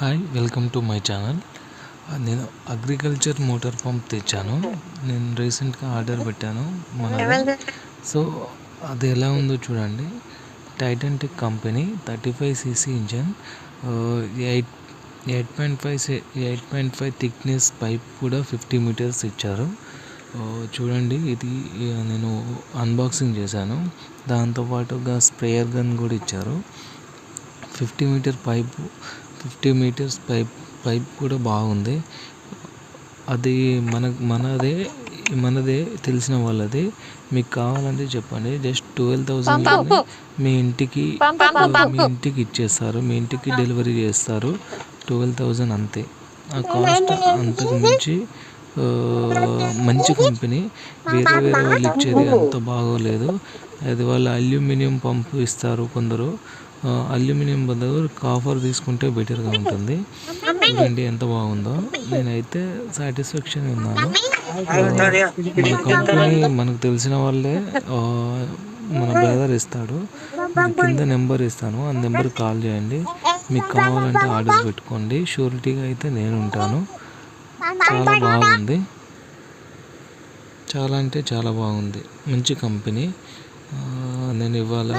Hi welcome to my channel నేను agriculture motor pump తెచ్చాను. నేను రీసెంట్గా ఆర్డర్ పెట్టాను మన సో అది ఎలా ఉందో చూడండి. Titan tech company thirty five CC engine eight eight point five eight point five thickness pipe కూడా ఫిఫ్టీ మీటర్స్ ఇచ్చారు. ఆ, చూడండి ఇది ఆ, నేను అన్బాక్సింగ్ చేశాను. దాంతోపాటుగా స్ప్రేయర్ గన్ కూడా ఇచ్చారు. Fifty metre pipe fifty metres pipe pipe కూడా బాగుంది. అది మన మనదే మనదే తెలిసిన వాళ్ళది. మీకు కావాలంటే చెప్పండి. జస్ట్ ట్వెల్వ్ థౌసండ్ మీ ఇంటికి మీ ఇంటికి ఇచ్చేస్తారు. మీ ఇంటికి డెలివరీ చేస్తారు. ట్వెల్వ్ థౌజండ్ అంతే. ఆ కాస్ట్ అంతకు మించి మంచి కంపెనీ. వేరే వేరే వాళ్ళు ఇచ్చేది అంత బాగోలేదు. అది వాళ్ళు అల్యూమినియం పంపు ఇస్తారు కొందరు. అల్యూమినియం బదులు కాపర్ తీసుకుంటే బెటర్గా ఉంటుంది. చూడండి ఎంత బాగుందో. నేనైతే సాటిస్ఫాక్షన్ ఉన్నాను. మన కంపెనీ మనకు తెలిసిన వాళ్ళే మన బ్రదర్ ఇస్తాడు. కింద నెంబర్ ఇస్తాను. ఆ నెంబర్ కాల్ చేయండి. మీకు కావాలంటే ఆర్డర్ పెట్టుకోండి. షూరిటీగా అయితే నేను ఉంటాను. చాలా బాగుంది. చాలా అంటే చాలా బాగుంది. మంచి కంపెనీ నేను ఇవాళ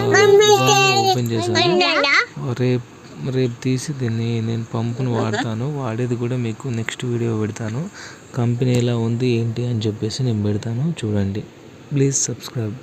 ఓపెన్ చేశాను. రేపు రేపు తీసి దీన్ని నేను పంపును వాడతాను. వాడేది కూడా మీకు నెక్స్ట్ వీడియో పెడతాను. కంపెనీ ఎలా ఉంది ఏంటి అని చెప్పేసి నేను పెడతాను. చూడండి. Please subscribe.